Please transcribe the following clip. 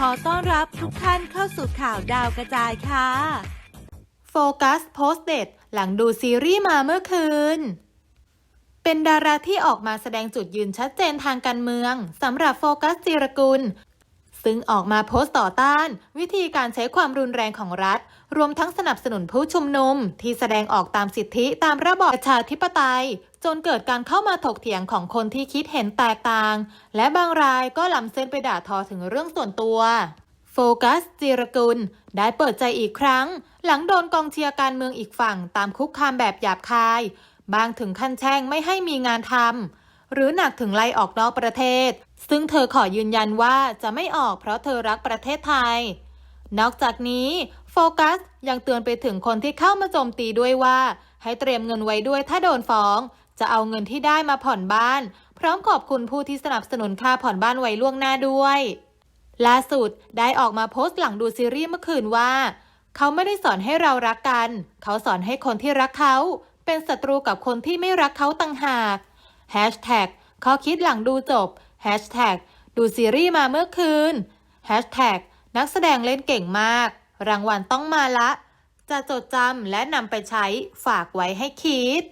ขอต้อนรับทุกท่านเข้าสู่ข่าวดาวกระจายค่ะโฟกัสโพสเด็ดหลังดูซีรีส์มาเมื่อคืน เป็นดาราที่ออกมาแสดงจุดยืนชัดเจนทางการเมืองสำหรับโฟกัสจิรกุล ซึ่งออกมาโพสต์ต่อต้าน วิธีการใช้ความรุนแรงของรัฐ รวมทั้งสนับสนุนผู้ชุมนุม ที่แสดงออกตามสิทธิตามระบอบประชาธิปไตย จนเกิดการเข้ามาถกเถียงของคนที่คิดเห็นแตกต่าง และบางรายก็ล้ำเส้นไปด่าทอถึงเรื่องส่วนตัวโฟกัสจิรกุล ได้เปิดใจอีกครั้ง หลังโดนกองเชียร์การเมืองอีกฝั่ง ตามคุกคามแบบหยาบคาย บางถึงขั้นแช่งไม่ให้มีงานทำหรือหนักถึงไล่ออกนอกประเทศ ซึ่งเธอขอยืนยันว่าจะไม่ออกเพราะเธอรักประเทศไทย นอกจากนี้โฟกัสยังเตือนไปถึงคนที่เข้ามาโจมตีด้วยว่า ให้เตรียมเงินไว้ด้วยถ้าโดนฟ้อง จะเอาเงินที่ได้มาผ่อนบ้าน พร้อมขอบคุณผู้ที่สนับสนุนค่าผ่อนบ้านไว้ล่วงหน้าด้วยล่าสุดได้ออกมาโพสต์หลังดูซีรีส์เมื่อคืนว่า เขาไม่ได้สอนให้เรารักกัน เขาสอนให้คนที่รักเขา เป็นศัตรูกับคนที่ไม่รักเขาต่างหากแฮชแท็กข้อคิดหลังดูจบ ดูซีรีส์มาเมื่อคืน นักแสดงเล่นเก่งมาก รางวัลต้องมาละ จะจดจำและนำไปใช้ฝากไว้ให้คิด